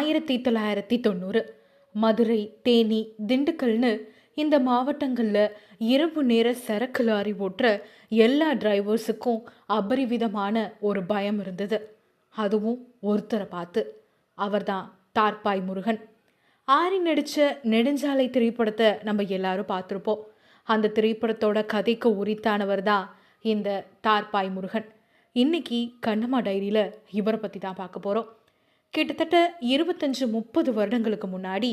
ஆயிரத்தி தொள்ளாயிரத்தி தொண்ணூறு. மதுரை தேனி திண்டுக்கல்னு இந்த மாவட்டங்களில் இரவு நேர சரக்கு லாரி ஓட்டுற எல்லா டிரைவர்ஸுக்கும் அபரிவிதமான ஒரு பயம் இருந்தது. அதுவும் ஒருத்தரை பார்த்து. அவர்தான் தார்ப்பாய் முருகன். ஆரி நடித்த நெடுஞ்சாலை திரைப்படத்தை நம்ம எல்லாரும் பார்த்துருப்போம். அந்த திரைப்படத்தோட கதைக்கு உரித்தானவர் தான் இந்த தார்ப்பாய் முருகன். இன்னைக்கு கண்ணம்மா டைரியில் இவரை பற்றி தான் பார்க்க போகிறோம் கிட்டத்தட்ட இருபத்தஞ்சு முப்பது வருடங்களுக்கு முன்னாடி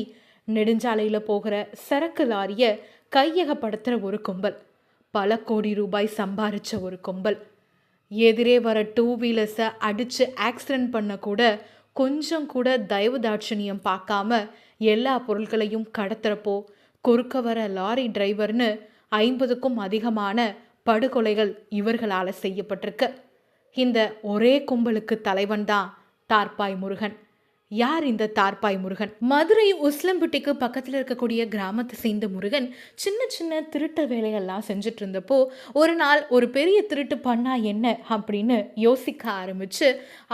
நெடுஞ்சாலையில் போகிற சரக்கு லாரியை கையகப்படுத்துகிற ஒரு கும்பல் பல கோடி ரூபாய் சம்பாரித்த ஒரு கும்பல். எதிரே வர டூ வீலர்ஸை அடித்து ஆக்சிடென்ட் பண்ண கூட கொஞ்சம் கூட தயவு தாட்சணியம் பார்க்காம எல்லா பொருட்களையும் கடத்துறப்போ குறுக்க வர லாரி டிரைவர்னு ஐம்பதுக்கும் அதிகமான படுகொலைகள் இவர்களால் செய்யப்பட்டிருக்கு. இந்த ஒரே கும்பலுக்கு தலைவன் தான் தார்பாய் முருகன். யார் இந்த தார்பாய் முருகன்? மதுரை உஸ்லம்பட்டிக்கு பக்கத்தில் இருக்கக்கூடிய கிராமத்தை சேர்ந்த முருகன் சின்ன சின்ன திருட்டு வேலைகள்லாம் செஞ்சுட்டு இருந்தப்போ ஒரு நாள் ஒரு பெரிய திருட்டு பண்ணா என்ன அப்படின்னு யோசிக்க ஆரம்பிச்சு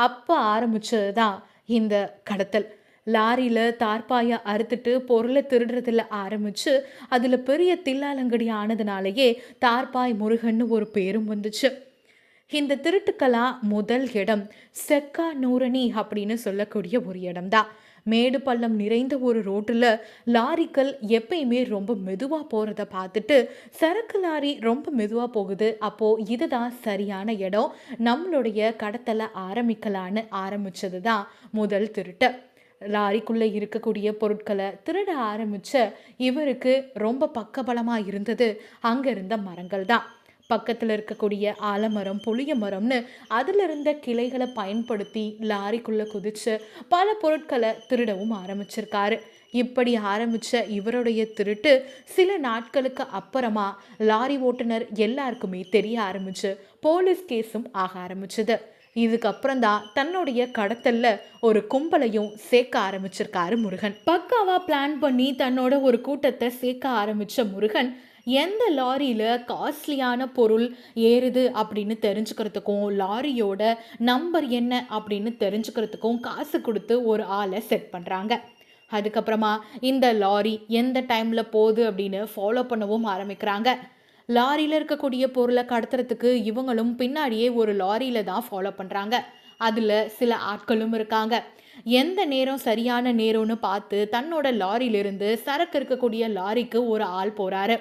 அப்போ ஆரம்பிச்சது தான் இந்த கடத்தல். லாரியில் தார்பாயை அறுத்துட்டு பொருளை திருடுறதில் ஆரம்பித்து அதில் பெரிய தில்லாலங்கடி ஆனதுனாலேயே தார்பாய் முருகன்னு ஒரு பேரும் வந்துச்சு. இந்த திருட்டுக்கெல்லாம் முதல் இடம். செக்கா நூரணி அப்படின்னு சொல்லக்கூடிய ஒரு இடம்தான் மேடு பள்ளம் நிறைந்த ஒரு ரோட்டில் லாரிக்கள் எப்பயுமே ரொம்ப மெதுவாக போகிறத பார்த்துட்டு சரக்கு லாரி ரொம்ப மெதுவாக போகுது. அப்போது இதுதான் சரியான இடம். நம்மளுடைய கடத்தலை ஆரம்பிக்கலான்னு ஆரம்பித்தது தான் முதல் திருட்டு. லாரிக்குள்ளே இருக்கக்கூடிய பொருட்களை திருட ஆரம்பித்த இவருக்கு ரொம்ப பக்கபலமாக இருந்தது அங்கே இருந்த மரங்கள் தான் பக்கத்தில் இருக்கக்கூடிய ஆலமரம் புளிய மரம்னு அதில் இருந்த கிளைகளை பயன்படுத்தி லாரிக்குள்ளே குதிச்சு பல பொருட்களை திருடவும் ஆரம்பிச்சிருக்காரு. இப்படி ஆரம்பித்த இவருடைய திருட்டு சில நாட்களுக்கு அப்புறமா லாரி ஓட்டுநர் எல்லாருக்குமே தெரிய ஆரம்பிச்சு போலீஸ் கேஸும் ஆக ஆரம்பிச்சது. இதுக்கப்புறம் தான் தன்னுடைய கடத்தல்ல ஒரு கும்பலையும் சேர்க்க ஆரம்பிச்சிருக்காரு முருகன். பக்காவா பிளான் பண்ணி தன்னோட ஒரு கூட்டத்தை சேர்க்க ஆரம்பிச்ச முருகன் எந்த லாரியில் காஸ்ட்லியான பொருள் ஏறுது அப்படின்னு தெரிஞ்சுக்கிறதுக்கும் லாரியோட நம்பர் என்ன அப்படின்னு தெரிஞ்சுக்கிறதுக்கும் காசு கொடுத்து ஒரு ஆளை செட் பண்ணுறாங்க அதுக்கப்புறமா இந்த லாரி எந்த டைமில் போகுது அப்படின்னு ஃபாலோ பண்ணவும் ஆரம்பிக்கிறாங்க. லாரியில் இருக்கக்கூடிய பொருளை கடத்துறதுக்கு இவங்களும் பின்னாடியே ஒரு லாரியில் தான் ஃபாலோ பண்ணுறாங்க அதில் சில ஆட்களும் இருக்காங்க. எந்த நேரம் சரியான நேரம்னு பார்த்து தன்னோட லாரியிலிருந்து சரக்கு இருக்கக்கூடிய லாரிக்கு ஒரு ஆள் போகிறாரு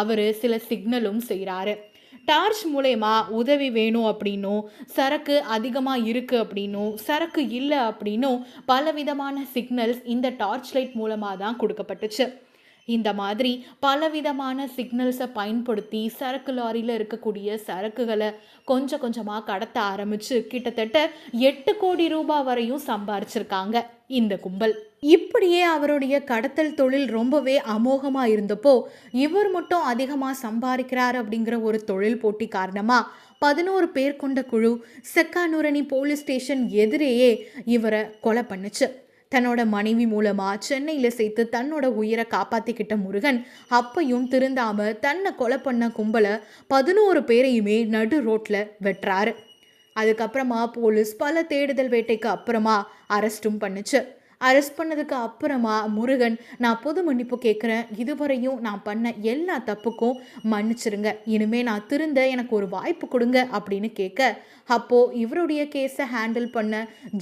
அவர் சில சிக்னலும் செய்கிறாரு டார்ச் மூலயமா உதவி வேணும் அப்படின்னும் சரக்கு அதிகமாக இருக்குது அப்படின்னும் சரக்கு இல்லை அப்படின்னும் பலவிதமான சிக்னல்ஸ் இந்த டார்ச் லைட் மூலமாக தான் கொடுக்கப்பட்டுச்சு. இந்த மாதிரி பலவிதமான சிக்னல்ஸை பயன்படுத்தி சரக்கு லாரியில் இருக்கக்கூடிய சரக்குகளை கொஞ்சம் கொஞ்சமாக கடத்த ஆரம்பித்து கிட்டத்தட்ட எட்டு கோடி ரூபாய் வரையும் சம்பாரிச்சிருக்காங்க இந்த கும்பல். இப்படியே அவருடைய கடத்தல் தொழில் ரொம்பவே அமோகமாக இருந்தப்போ இவர் மட்டும் அதிகமாக சம்பாதிக்கிறார் அப்படிங்கிற ஒரு தொழில் போட்டி காரணமாக பதினோரு பேர் கொண்ட குழு செக்கானூரணி போலீஸ் ஸ்டேஷன் எதிரேயே இவரை கொலை பண்ணுச்சு. தன்னோட மனைவி மூலமா சென்னையில சேர்த்து தன்னோட உயிரை காப்பாத்திக்கிட்ட முருகன் அப்பையும் திருந்தாம தன்னை கொலை பண்ண கும்பலை பதினோரு பேரையுமே நடு ரோட்ல வெட்டுறாரு. அதுக்கப்புறமா போலீஸ் பல தேடுதல் வேட்டைக்கு அப்புறமா அரெஸ்ட்டும் பண்ணுச்சு. அரெஸ்ட் பண்ணதுக்கு அப்புறமா முருகன் நான் பொது மன்னிப்பு கேட்குறேன் இதுவரையும் நான் பண்ண எல்லா தப்புக்கும் மன்னிச்சிருங்க. இனிமே நான் திருந்த எனக்கு ஒரு வாய்ப்பு கொடுங்க அப்படின்னு கேட்க அப்போது இவருடைய கேஸை ஹேண்டில் பண்ண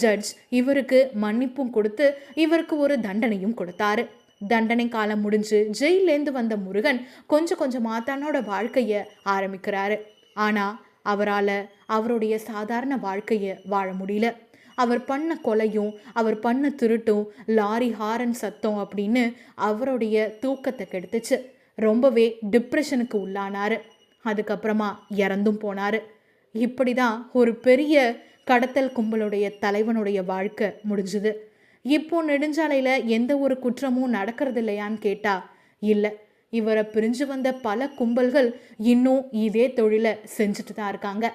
ஜட்ஜ் இவருக்கு மன்னிப்பும் கொடுத்து இவருக்கு ஒரு தண்டனையும் கொடுத்தாரு. தண்டனை காலம் முடிஞ்சு ஜெயிலேருந்து வந்த முருகன் கொஞ்சம் கொஞ்சமாக தன்னோட வாழ்க்கையை ஆரம்பிக்கிறாரு. ஆனால் அவரால் அவருடைய சாதாரண வாழ்க்கையை வாழ முடியல. அவர் பண்ண கொலையும் அவர் பண்ண திருட்டும் லாரி ஹாரன் சத்தம் அப்படின்னு அவருடைய தூக்கத்தை கெடுத்துச்சு. ரொம்பவே டிப்ரெஷனுக்கு உள்ளானார். அதுக்கப்புறமா இறந்தும் போனார். இப்படி தான் ஒரு பெரிய கடத்தல் கும்பலுடைய தலைவனுடைய வாழ்க்கை முடிஞ்சுது. இப்போ நெடுஞ்சாலையில் எந்த ஒரு குற்றமும் நடக்கிறது இல்லையான்னு கேட்டா இல்லை. இவரை பிரிஞ்சு வந்த பல கும்பல்கள் இன்னும் இதே தொழிலை செஞ்சுட்டு தான் இருக்காங்க.